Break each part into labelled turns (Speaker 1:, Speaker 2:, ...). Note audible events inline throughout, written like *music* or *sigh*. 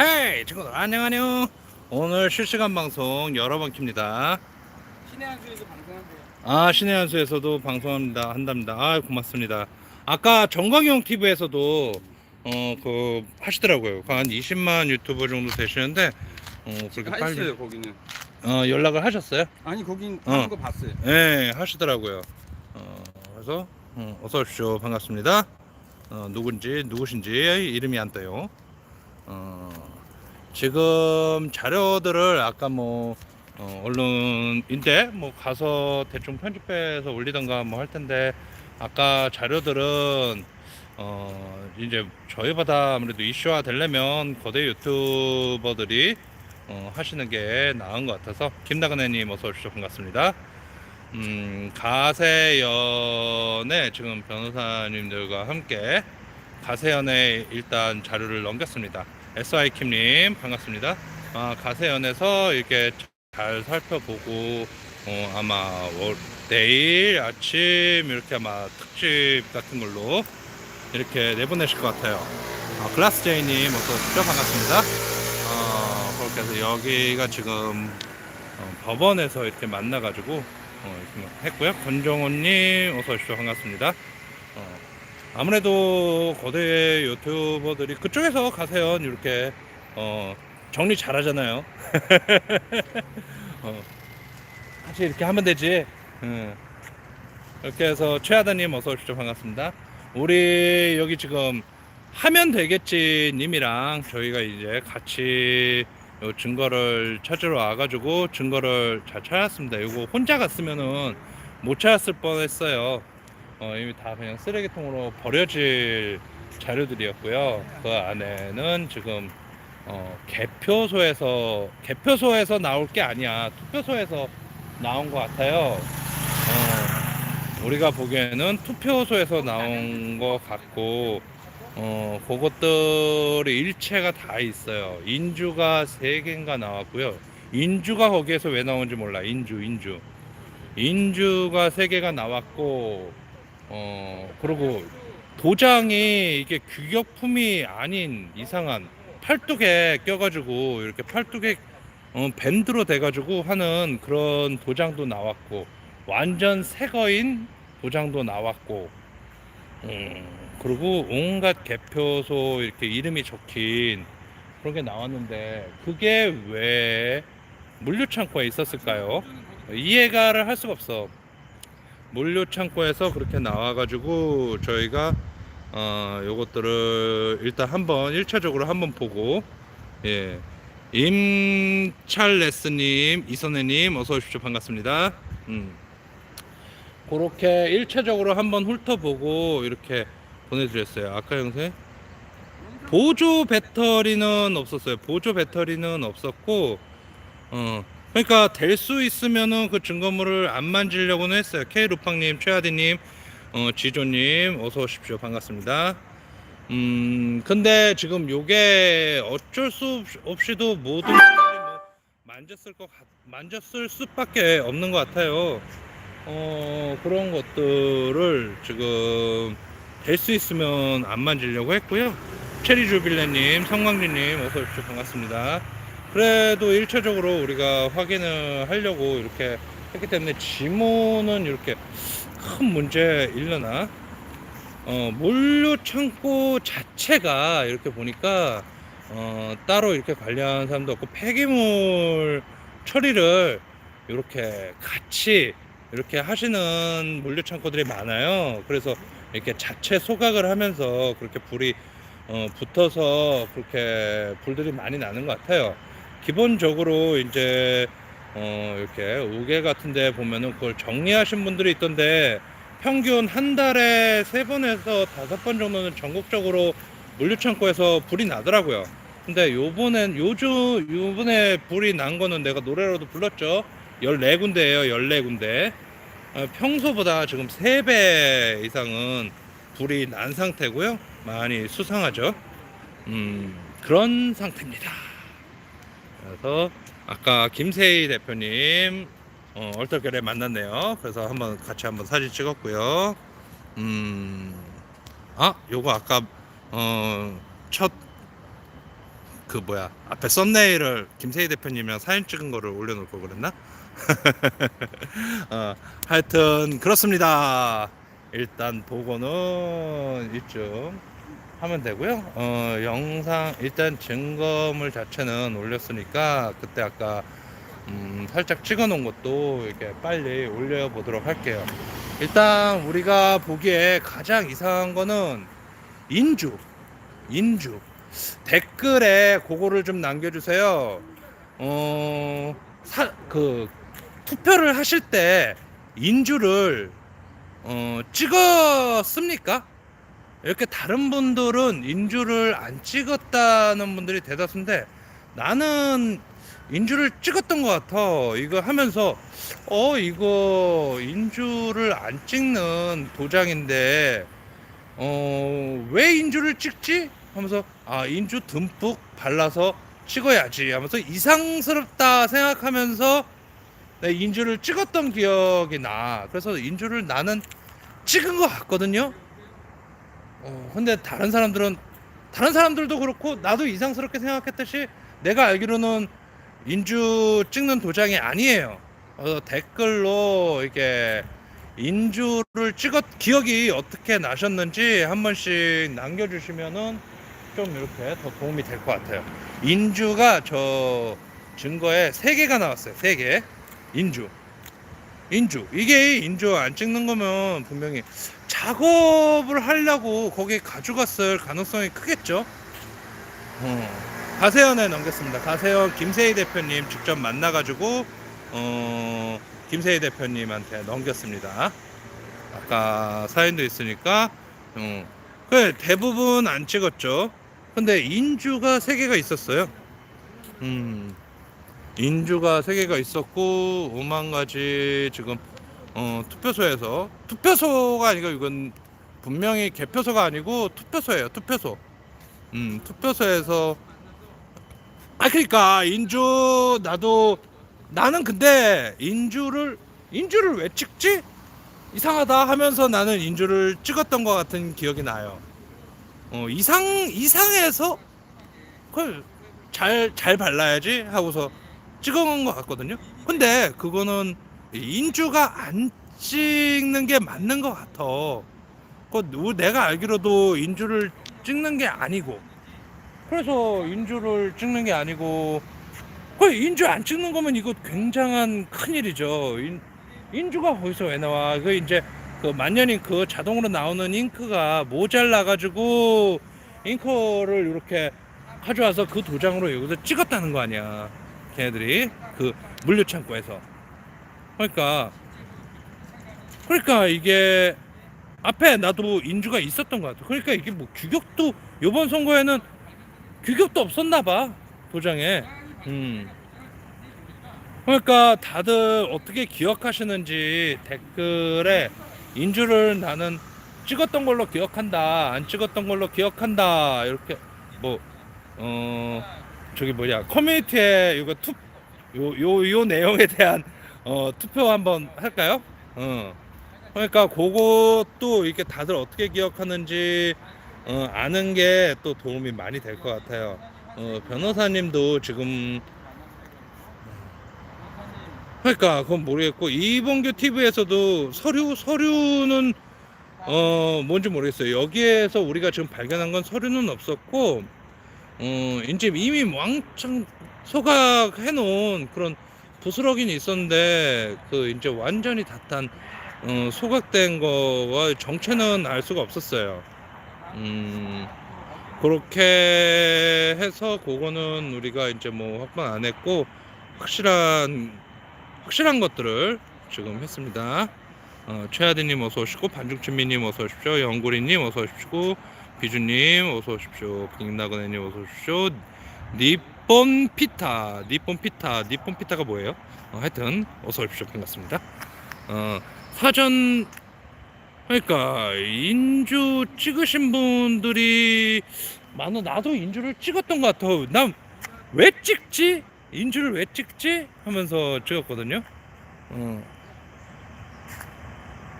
Speaker 1: 헤이 친구들 안녕하세요 오늘 실시간 방송 여러 번 킵니다
Speaker 2: 신의 한수에서 방송한대요.
Speaker 1: 아 신의 한수에서도 방송합니다 한답니다 아 고맙습니다 아까 정광용 TV에서도 어 그 하시더라고요 한 20만 유튜버 정도 되시는데 어 그렇게 빨리
Speaker 2: 했어요 거기는.
Speaker 1: 어 연락을 하셨어요?
Speaker 2: 아니 거긴
Speaker 1: 어.
Speaker 2: 하는 거 봤어요.
Speaker 1: 네 하시더라고요 어 그래서 어, 어서 오십시오 반갑습니다 어 누군지 누구신지 이름이 안 떠요 어 지금 자료들을 아까 뭐 어, 언론인데 뭐 가서 대충 편집해서 올리던가 뭐 할 텐데 아까 자료들은 어 이제 저희보다 아무래도 이슈화 되려면 거대 유튜버들이 어, 하시는 게 나은 것 같아서 김나근혜님 어서 오십시오 반갑습니다. 음 가세연의 지금 변호사님들과 함께 가세연에 일단 자료를 넘겼습니다. SI 킴님 반갑습니다. 아, 가세연에서 이렇게 잘 살펴보고 어, 아마 월, 내일 아침 이렇게 아마 특집 같은 걸로 이렇게 내보내실 것 같아요. 아, 글라스 제이님 어서 오십시오 반갑습니다. 어, 그렇게 해서 여기가 지금 어, 법원에서 이렇게 만나가지고 어, 했고요. 권정훈님 어서 오십시오 반갑습니다. 어, 아무래도 거대 유튜버들이 그쪽에서 가세요. 이렇게 어, 정리 잘 하잖아요. *laughs* 어, 같이 이렇게 하면 되지. 응. 이렇게 해서 최하다님 어서 오십시오 반갑습니다. 우리 여기 지금 하면 되겠지 님이랑 저희가 이제 같이 요 증거를 찾으러 와가지고 증거를 잘 찾았습니다. 이거 혼자 갔으면은 못 찾았을 뻔했어요. 어, 이미 다 그냥 쓰레기통으로 버려질 자료들이었고요. 그 안에는 지금 어, 개표소에서 개표소에서 나올 게 아니야. 투표소에서 나온 것 같아요. 어, 우리가 보기에는 투표소에서 나온 것 같고 어, 그것들이 일체가 다 있어요. 인주가 세 개인가 나왔고요. 인주가 거기에서 왜 나온지 몰라. 인주, 인주. 인주가 세 개가 나왔고, 어, 그리고 도장이 이게 규격품이 아닌 이상한 팔뚝에 껴가지고 이렇게 팔뚝에 어, 밴드로 돼가지고 하는 그런 도장도 나왔고, 완전 새 거인 도장도 나왔고, 음, 그리고 온갖 개표소 이렇게 이름이 적힌 그런 게 나왔는데 그게 왜 물류창고에 있었을까요? 이해가를 할 수가 없어. 물류 창고에서 그렇게 나와가지고 저희가 어 요것들을 일단 한번 1차적으로 한번 보고 예 임찰레스님 이선혜님 어서 오십시오 반갑습니다. 음. 그렇게 1차적으로 한번 훑어보고 이렇게 보내드렸어요. 아까 영상에 보조 배터리는 없었어요. 보조 배터리는 없었고, 어, 그러니까 될 수 있으면은 그 증거물을 안 만지려고는 했어요. K 루팡님, 최하디님, 어, 지조님, 어서 오십시오. 반갑습니다. 음, 근데 지금 요게 어쩔 수 없- 없이도 모든 뭐 만졌을 것 같, 만졌을 수밖에 없는 것 같아요. 어, 그런 것들을 지금 될 수 있으면 안 만지려고 했고요. 체리 주빌레님, 성광진님, 어서 오십시오. 반갑습니다. 그래도 1차적으로 우리가 확인을 하려고 이렇게 했기 때문에 지문은 이렇게 큰 문제 일려나? 어, 물류 창고 자체가 이렇게 보니까 어, 따로 이렇게 관리하는 사람도 없고 폐기물 처리를 이렇게 같이 이렇게 하시는 물류 창고들이 많아요. 그래서 이렇게 자체 소각을 하면서 그렇게 불이 어, 붙어서 그렇게 불들이 많이 나는 것 같아요. 기본적으로 이제 어, 이렇게 우개 같은데 보면은 그걸 정리하신 분들이 있던데 평균 한 달에 세 번에서 다섯 번 정도는 전국적으로 물류창고에서 불이 나더라고요. 근데 요번엔 요즘 요번에 불이 난 거는 내가 노래로도 불렀죠. 14군데예요. 14군데. 어, 평소보다 지금 3배 이상은 불이 난 상태고요. 많이 수상하죠. 음, 그런 상태입니다. 그래서 아까 김세희 대표님 어, 얼떨결에 만났네요. 그래서 한번 같이 한번 사진 찍었고요. 음, 아, 요거 아까 어, 첫 그 뭐야 앞에 썸네일을 김세희 대표님이랑 사진 찍은 거를 올려놓을 거 그랬나? *laughs* 어, 하여튼 그렇습니다. 일단 보고는 이쯤 하면 되고요. 어, 영상 일단 증거물 자체는 올렸으니까 그때 아까 음, 살짝 찍어 놓은 것도 이렇게 빨리 올려 보도록 할게요. 일단 우리가 보기에 가장 이상한 거는 인주, 인주. 댓글에 그거를 좀 남겨주세요. 어, 사, 그, 투표를 하실 때 인주를, 어, 찍었습니까? 이렇게 다른 분들은 인주를 안 찍었다는 분들이 대다수인데 나는 인주를 찍었던 것 같아. 이거 하면서, 어, 이거 인주를 안 찍는 도장인데, 어, 왜 인주를 찍지? 하면서, 아, 인주 듬뿍 발라서 찍어야지 하면서 이상스럽다 생각하면서 내 인주를 찍었던 기억이 나. 그래서 인주를 나는 찍은 것 같거든요. 어, 근데 다른 사람들은, 다른 사람들도 그렇고, 나도 이상스럽게 생각했듯이 내가 알기로는 인주 찍는 도장이 아니에요. 어, 댓글로 이렇게 인주를 찍었 기억이 어떻게 나셨는지 한 번씩 남겨주시면은 좀 이렇게 더 도움이 될 것 같아요. 인주가 저 증거에 세 개가 나왔어요. 세 개. 인주. 인주. 이게 인주 안 찍는 거면 분명히 작업을 하려고 거기에 가져갔을 가능성이 크겠죠. 어. 가세연에 넘겼습니다. 가세연 김세희 대표님 직접 만나가지고 어, 김세희 대표님한테 넘겼습니다. 아까 사연도 있으니까 어, 그 대부분 안 찍었죠. 근데 인주가 세 개가 있었어요. 음, 인주가 세 개가 있었고 오만 가지 지금 어, 투표소에서 투표소가 아니고 이건 분명히 개표소가 아니고 투표소예요. 투표소. 음, 투표소에서 아 그러니까 인주 나도 나는 근데 인주를 인주를 왜 찍지? 이상하다 하면서 나는 인주를 찍었던 것 같은 기억이 나요. 어 이상 이상해서 그걸 잘 잘 발라야지 하고서 찍어놓은 것 같거든요. 근데 그거는 인주가 안 찍는 게 맞는 것 같아. 그 누- 내가 알기로도 인주를 찍는 게 아니고 그래서 인주를 찍는 게 아니고 그 인주 안 찍는 거면 이거 굉장한 큰일이죠. 인, 인주가 거기서 왜 나와? 그 이제 그 만년 잉크 자동으로 나오는 잉크가 모자라 가지고 잉크를 이렇게 가져와서 그 도장으로 여기서 찍었다는 거 아니야. 걔네들이 그 물류 창고에서. 그러니까 그러니까 이게 앞에 나도 인주가 있었던 것 같아. 그러니까 이게 뭐 규격도 요번 선거에는 규격도 없었나 봐 도장에. 음. 그러니까 다들 어떻게 기억하시는지 댓글에 인주를 나는 찍었던 걸로 기억한다, 안 찍었던 걸로 기억한다 이렇게 뭐 어 저기 뭐냐 커뮤니티에 이거 투 요 요 요 내용에 대한 어 투표 한번 할까요? 어. 그러니까 그것도 이렇게 다들 어떻게 기억하는지 어, 아는 게 또 도움이 많이 될 것 같아요. 어, 변호사님도 지금 그러니까 그건 모르겠고 이봉규 TV에서도 서류 서류는 어 뭔지 모르겠어요. 여기에서 우리가 지금 발견한 건 서류는 없었고 어 이제 이미 왕창 소각해 놓은 그런 부스러기는 있었는데 그 이제 완전히 다탄 어, 소각된 거와 정체는 알 수가 없었어요. 음, 그렇게 해서 그거는 우리가 이제 뭐 확보는 안 했고 확실한 확실한 것들을 지금 했습니다. 어, 최하디님 어서 오시고 반중춘미님 어서 오십시오. 영구리님 어서 오십시오. 비주님 어서 오십시오. 빅나그네님 어서 오십시오. 니폰 피타, 니폰 피타, 니폰 피타가 뭐예요? 어, 하여튼 어서 오십시오. 반갑습니다. 어, 사전 그러니까 인주 찍으신 분들이 많아 나도 인주를 찍었던 것 같아 난 왜 찍지 인주를 왜 찍지 하면서 찍었거든요 어.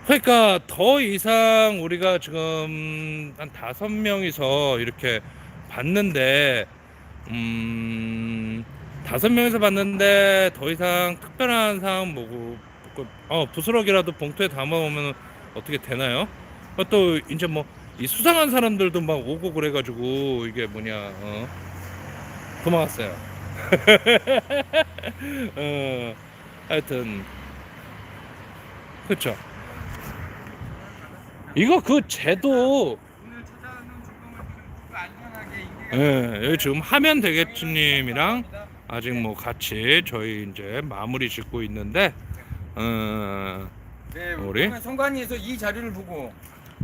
Speaker 1: 그러니까 더 이상 우리가 지금 한 다섯 명이서 이렇게 봤는데 음 다섯 명에서 봤는데 더 이상 특별한 상황 뭐고 그, 어 부스러기라도 봉투에 담아오면 어떻게 되나요? 어, 또 이제 뭐 이 수상한 사람들도 막 오고 그래가지고 이게 뭐냐 어 도망갔어요. *laughs* 어 하여튼 그쵸. 이거 그 제도 예, 여기 지금 하면 되겠지님이랑 아직 뭐 같이 저희 이제 마무리 짓고 있는데 어,
Speaker 2: 네, 우리? 성관위에서 이 자료를 보고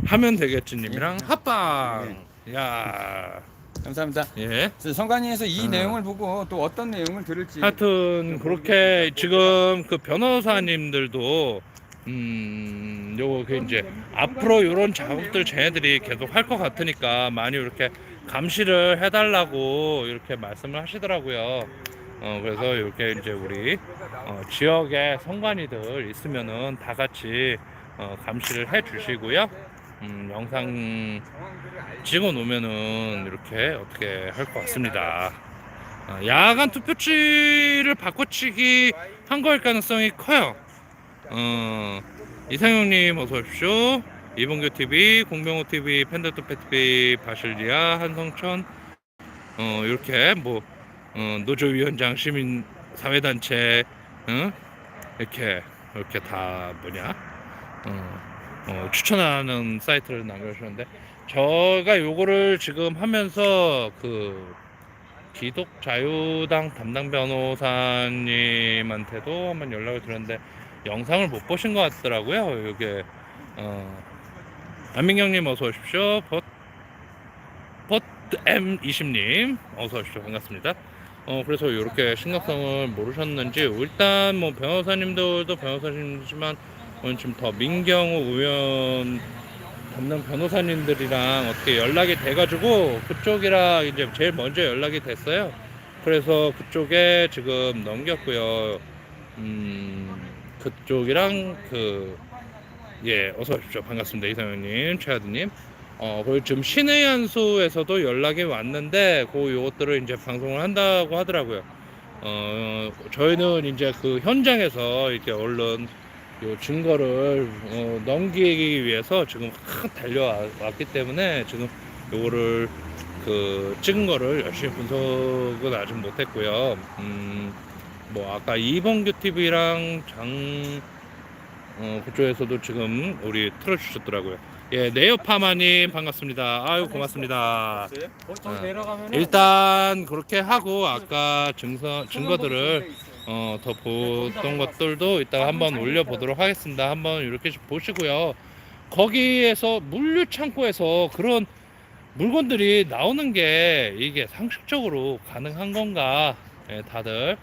Speaker 1: 하면 되겠지님이랑
Speaker 2: 예.
Speaker 1: 합방. 야,
Speaker 2: 감사합니다.
Speaker 1: 예.
Speaker 2: 그래서 성관위에서 이
Speaker 1: 어.
Speaker 2: 내용을 보고 또 어떤 내용을 들을지
Speaker 1: 하여튼 그렇게 지금 그 변호사님들도 음 요거 그 이제 앞으로 이런 작업들 쟤네들이 계속 할 것 같으니까 많이 이렇게 감시를 해달라고 이렇게 말씀을 하시더라고요. 어 그래서 이렇게 이제 우리 어, 지역의 성관이들 있으면은 다 같이 어, 감시를 해 주시고요. 음, 영상 찍어 놓으면은 이렇게 어떻게 할 것 같습니다. 어, 야간 투표치를 바꿔치기 한 거일 가능성이 커요. 어, 이상형님 어서 오십시오. 이봉규 TV, 공병호 TV, 팬더투페 TV, 바실리아, 한성천, 어 이렇게 뭐 어, 노조위원장, 시민 사회단체, 어? 이렇게 이렇게 다 뭐냐, 어, 어, 추천하는 사이트를 남겨주셨는데 저가 요거를 지금 하면서 그 기독 자유당 담당 변호사님한테도 한번 연락을 드렸는데 영상을 못 보신 것 같더라고요. 이게 어, 안민경님 어서 오십시오. 벗 벗M20님 어서 오십시오. 반갑습니다. 어 그래서 이렇게 심각성을 모르셨는지 일단 뭐 변호사님들도 변호사님이지만 오늘 지금 더 민경호 의원 담당 변호사님들이랑 어떻게 연락이 돼가지고 그쪽이랑 이제 제일 먼저 연락이 됐어요. 그래서 그쪽에 지금 넘겼고요. 음, 그쪽이랑 그, 예, 어서 오십시오. 반갑습니다. 이상현님, 최하드님. 어, 그리고 지금 신의 한수에서도 연락이 왔는데, 그 요것들을 이제 방송을 한다고 하더라고요. 어, 저희는 이제 그 현장에서 이렇게 얼른 요 증거를 어, 넘기기 위해서 지금 확 달려왔기 때문에 지금 요거를 그 찍은 거를 열심히 분석은 아직 못했고요. 음, 뭐 아까 이봉규 TV랑 장 어, 그쪽에서도 지금 우리 틀어주셨더라고요. 예, 네오파마님 반갑습니다. 아유 고맙습니다.
Speaker 2: 보통
Speaker 1: 아,
Speaker 2: 내려가면
Speaker 1: 일단 그렇게 하고 아까 증서 증거들을 어, 더 보던 것들도 이따가 한번 올려보도록 하겠습니다. 한번 이렇게 보시고요. 거기에서 물류 창고에서 그런 물건들이 나오는 게 이게 상식적으로 가능한 건가 예, 다들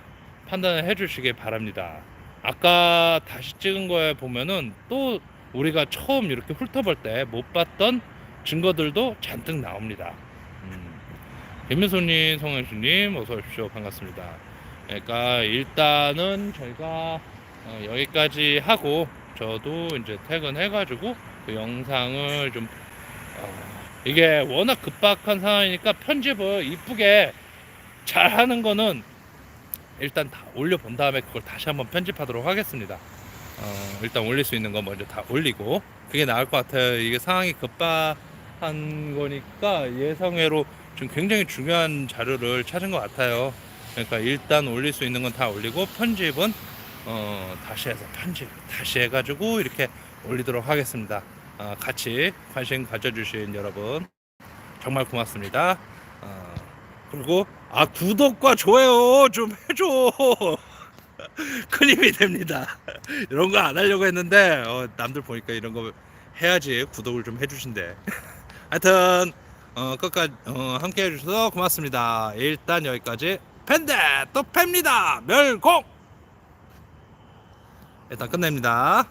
Speaker 1: 판단을 해주시기 바랍니다. 아까 다시 찍은 거에 보면은 또 우리가 처음 이렇게 훑어볼 때 못 봤던 증거들도 잔뜩 나옵니다. 음. 김민소님, 성현수님, 어서 오십시오. 반갑습니다. 그러니까 일단은 저희가 어, 여기까지 하고 저도 이제 퇴근해가지고 그 영상을 좀 어, 이게 워낙 급박한 상황이니까 편집을 이쁘게 잘 하는 거는 일단 다 올려본 다음에 그걸 다시 한번 편집하도록 하겠습니다. 어, 일단 올릴 수 있는 거 먼저 다 올리고 그게 나을 것 같아요. 이게 상황이 급박한 거니까 예상외로 지금 굉장히 중요한 자료를 찾은 것 같아요. 그러니까 일단 올릴 수 있는 건 다 올리고 편집은 어, 다시 해서 편집 다시 해가지고 이렇게 올리도록 하겠습니다. 아, 같이 관심 가져주신 여러분 정말 고맙습니다. 어, 그리고 아 구독과 좋아요 좀 해줘. *laughs* 큰 힘이 됩니다. *laughs* 이런 거 안 하려고 했는데 어, 남들 보니까 이런 거 해야지 구독을 좀 해주신대. *laughs* 하여튼 어, 끝까지 어, 함께 해주셔서 고맙습니다. 일단 여기까지 팬데 또 팹니다. 멸공. 일단 끝냅니다.